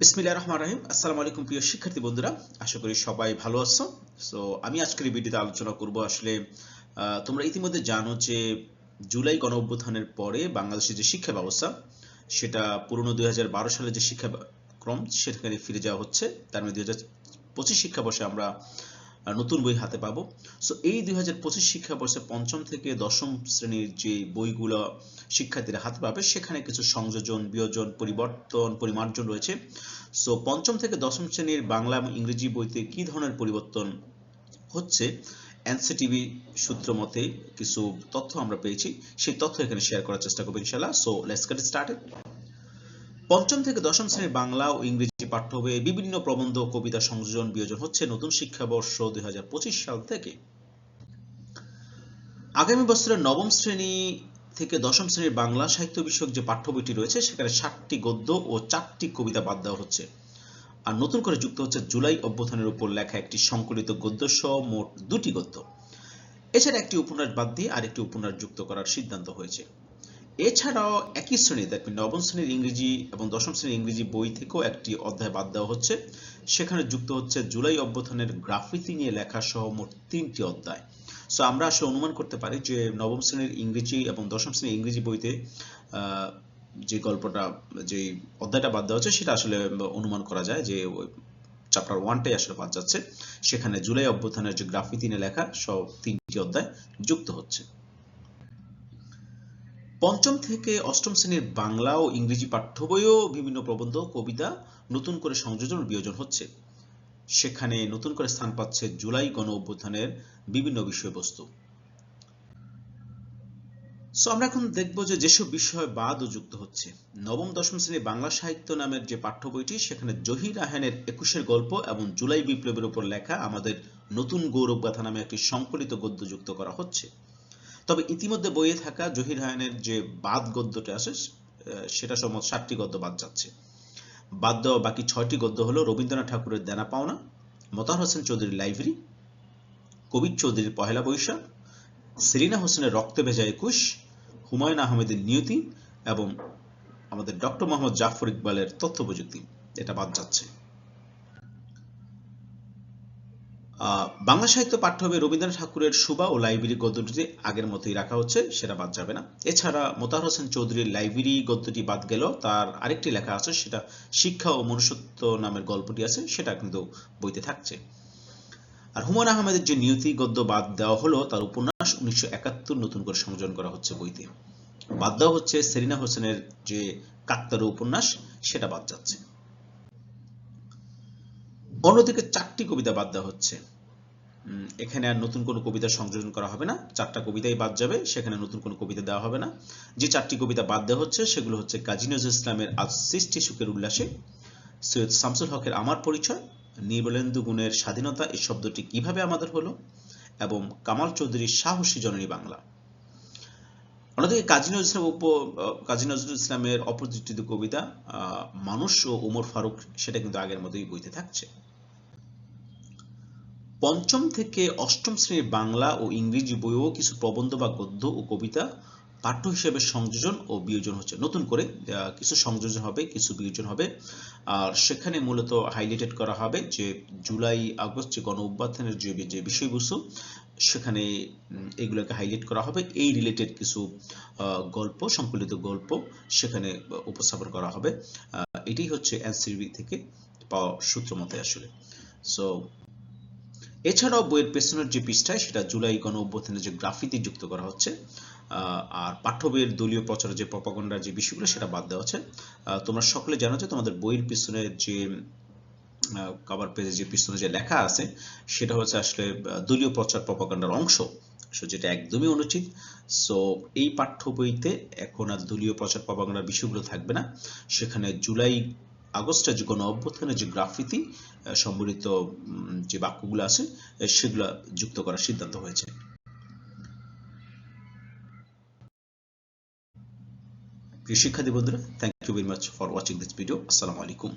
বিসমিল্লাহ রহমান রাহিম। আসসালামু আলাইকুম প্রিয় শিক্ষার্থী বন্ধুরা, আশা করি সবাই ভালো আছো। সো আমি আজকের ভিডিওতে আলোচনা করব আসলে তোমরা ইতিমধ্যে জানো যে জুলাই গণ অভ্যুত্থানের পরে বাংলাদেশের যে শিক্ষা ব্যবস্থা, সেটা পুরনো দুই সালে যে শিক্ষা ক্রম সেখানে ফিরে যাওয়া হচ্ছে। তার মধ্যে দুই হাজার পঁচিশ শিক্ষাবর্ষে আমরা নতুন বই হাতে পাবো। সো এই দুই হাজার পঁচিশ শিক্ষাবর্ষে পঞ্চম থেকে দশম শ্রেণির যে বইগুলো শিক্ষার্থীরা হাতে পাবে, সেখানে কিছু সংযোজন, বিয়োজন, পরিবর্তন, পরিমার্জন রয়েছে। সো পঞ্চম থেকে দশম শ্রেণির বাংলা এবং ইংরেজি বইতে কি ধরনের পরিবর্তন হচ্ছে? এনসিটিভি সূত্র মতে কিছু তথ্য আমরা পেয়েছি। সেই তথ্য এখানে শেয়ার করার চেষ্টা করব ইনশাল্লাহ সো লেটস গেট স্টার্টেড পঞ্চম থেকে দশম শ্রেণির বাংলা ও ইংরেজি পাঠ্য বইয়ে বিভিন্ন প্রবন্ধ কবিতা সংযোজন বিয়োজন হচ্ছে নতুন শিক্ষাবর্ষ দুই হাজার পঁচিশ সাল থেকে। আগামী বছরের নবম শ্রেণি থেকে দশম শ্রেণির বাংলা সাহিত্য বিষয়ক যে পাঠ্য বইটি রয়েছে, সেখানে ষাটটি গদ্য ও চারটি কবিতা বাদ দেওয়া হচ্ছে। আর নতুন করে যুক্ত হচ্ছে জুলাই অভ্যুত্থানের উপর লেখা একটি সংকলিত গদ্য সহ মোট দুটি গদ্য। এছাড়া একটি উপন্যাস বাদ দিয়ে আরেকটি উপন্যাস যুক্ত করার সিদ্ধান্ত হয়েছে। এছাড়াও একই শ্রেণি দেখবেন নবম শ্রেণির ইংরেজি এবং দশম শ্রেণির ইংরেজি বই থেকেও একটি অধ্যায় বাদ দেওয়া হচ্ছে। সেখানে যুক্ত হচ্ছে জুলাই অভ্যুত্থানের গ্রাফিতি নিয়ে লেখা সহ মোট তিনটি অধ্যায়। সো আমরা আসলে অনুমান করতে পারি যে নবম শ্রেণির ইংরেজি এবং দশম শ্রেণির ইংরেজি বইতে যে গল্পটা, যে অধ্যায়টা বাদ দেওয়া হচ্ছে, সেটা আসলে অনুমান করা যায় যে চ্যাপ্টার ওয়ানটাই আসলে বাদ যাচ্ছে। সেখানে জুলাই অভ্যুত্থানের যে গ্রাফিতি নিয়ে লেখা সব তিনটি অধ্যায় যুক্ত হচ্ছে। পঞ্চম থেকে অষ্টম শ্রেণির বাংলা ও ইংরেজি পাঠ্য বইও বিভিন্ন প্রবন্ধ, কবিতা নতুন করে সংযোজন বিয়োজন হচ্ছে। সেখানে নতুন করে স্থান পাচ্ছে জুলাই গণ অভ্যুত্থানের বিভিন্ন বিষয়বস্তু। সো আমরা এখন দেখব যে যেসব বিষয় বাদ ও যুক্ত হচ্ছে। নবম, দশম শ্রেণির বাংলা সাহিত্য নামের যে পাঠ্য বইটি, সেখানে জহির রাহানের একুশের গল্প এবং জুলাই বিপ্লবের উপর লেখা আমাদের নতুন গৌরব গাথা নামে একটি সংকলিত গদ্য যুক্ত করা হচ্ছে। তবে ইতিমধ্যে বইয়ে থাকা জহির রাহানের যে বাদ গদ্যটা আছে সেটা সমত ষাটটি গদ্য বাদ যাচ্ছে। বাদ দেওয়া বাকি ছয়টি গদ্য হলো রবীন্দ্রনাথ ঠাকুরের দেনা পাওনা, মতার হোসেন চৌধুরীর লাইব্রেরি, কবির চৌধুরীর পহেলা বৈশাখ সেরিনা হোসেনের রক্তে ভেজা একুশ, হুমায়ুন আহমেদের নিয়তি এবং আমাদের ডক্টর মোহাম্মদ জাফর ইকবালের তথ্য প্রযুক্তি এটা বাদ যাচ্ছে। বাংলা সাহিত্য পাঠ্য হবে রবীন্দ্রনাথ ঠাকুরের সুবা ও লাইব্রেরি গদ্যটি আগের মতোই রাখা হচ্ছে, সেটা বাদ যাবে না। এছাড়া মোতার হোসেন চৌধুরীর লাইব্রেরি গদ্যটি বাদ গেল, তার আরেকটি লেখা আছে, সেটা শিক্ষা ও মনুষ্যত্ব নামের গল্পটি আছে, সেটা কিন্তু বইতে থাকছে। আর হুমায়ুন আহমেদের যে নিয়তি গদ্য বাদ দেওয়া হলো, তার উপন্যাস উনিশশো একাত্তর নতুন করে সংযোজন করা হচ্ছে বইতে। বাদ দেওয়া হচ্ছে সেরিনা হোসেনের যে কাকতারু উপন্যাস, সেটা বাদ যাচ্ছে। অন্যদিকে চারটি কবিতা বাদ দেওয়া হচ্ছে। এখানে আর নতুন কোনো কবিতা সংযোজন করা হবে না। চারটা কবিতাই বাদ যাবে, সেখানে নতুন কোনো কবিতা দেওয়া হবে না। যে চারটি কবিতা বাদ দেওয়া হচ্ছে, সেগুলো হচ্ছে কাজী নজরুল ইসলামের আজ সৃষ্টি সুখের উল্লাসে, সৈয়দ শামসুল হকের আমার পরিচয় নির্মলেন্দু গুণের স্বাধীনতা এই শব্দটি কীভাবে আমাদের হলো, এবং কামাল চৌধুরীর সাহসী জননী বাংলা। অন্যদিকে কাজী নজরুল ইসলাম উপ, কাজী নজরুল ইসলামের অপরিচিত কবিতা মানুষ ও ওমর ফারুক, সেটা কিন্তু আগের মতোই বইতে থাকছে। পঞ্চম থেকে অষ্টম শ্রেণির বাংলা ও ইংরেজি বইও কিছু প্রবন্ধ বা গদ্য ও কবিতা পাঠ্য হিসেবে সংযোজন ও বিয়োজন হচ্ছে। নতুন করে কিছু সংযোজন হবে, কিছু বিয়োজন হবে। আর সেখানে মূলত হাইলাইটেড করা হবে যে জুলাই, আগস্ট যে গণ অভ্যুত্থানের যে যে বিষয়বস্তু, সেখানে এগুলোকে হাইলাইট করা হবে। এই রিলেটেড কিছু গল্প, সংকলিত গল্প সেখানে উপস্থাপন করা হবে। এটাই হচ্ছে এনসিবি থেকে পাওয়া সূত্র মতে আসলে। সো এছাড়াও বইয়ের পেছনের যে পৃষ্ঠায় সেটা জুলাই গণ অভ্যুত্থানের যে গ্রাফিতি যুক্ত করা হচ্ছে আর পাঠ্য বইয়ের দলীয় প্রচারের যে প্রপাগন্ডার যে বিষয়গুলো, সেটা বাদ দেওয়া হচ্ছে। তোমরা সকলে জানো যে তোমাদের বইয়ের পিছনে যে কভার পেজে যে পিছনে যে লেখা আছে, সেটা হচ্ছে আসলে দলীয় প্রচার প্রপাগান্ডার অংশ। সো যেটা একদমই অনুচিত। সো এই পাঠ্য বইতে এখন আর দলীয় প্রচার প্রপাগান্ডার বিষয়গুলো থাকবে না। সেখানে জুলাই আগস্টে যে কোনো অভ্যুত্থানে যে গ্রাফিতি সম্বলিত যে বাক্যগুলো আছে সেগুলো যুক্ত করার সিদ্ধান্ত হয়েছে। প্রিয় শিক্ষার্থী বন্ধুরা thank you very much for watching this video আসসালামু আলাইকুম।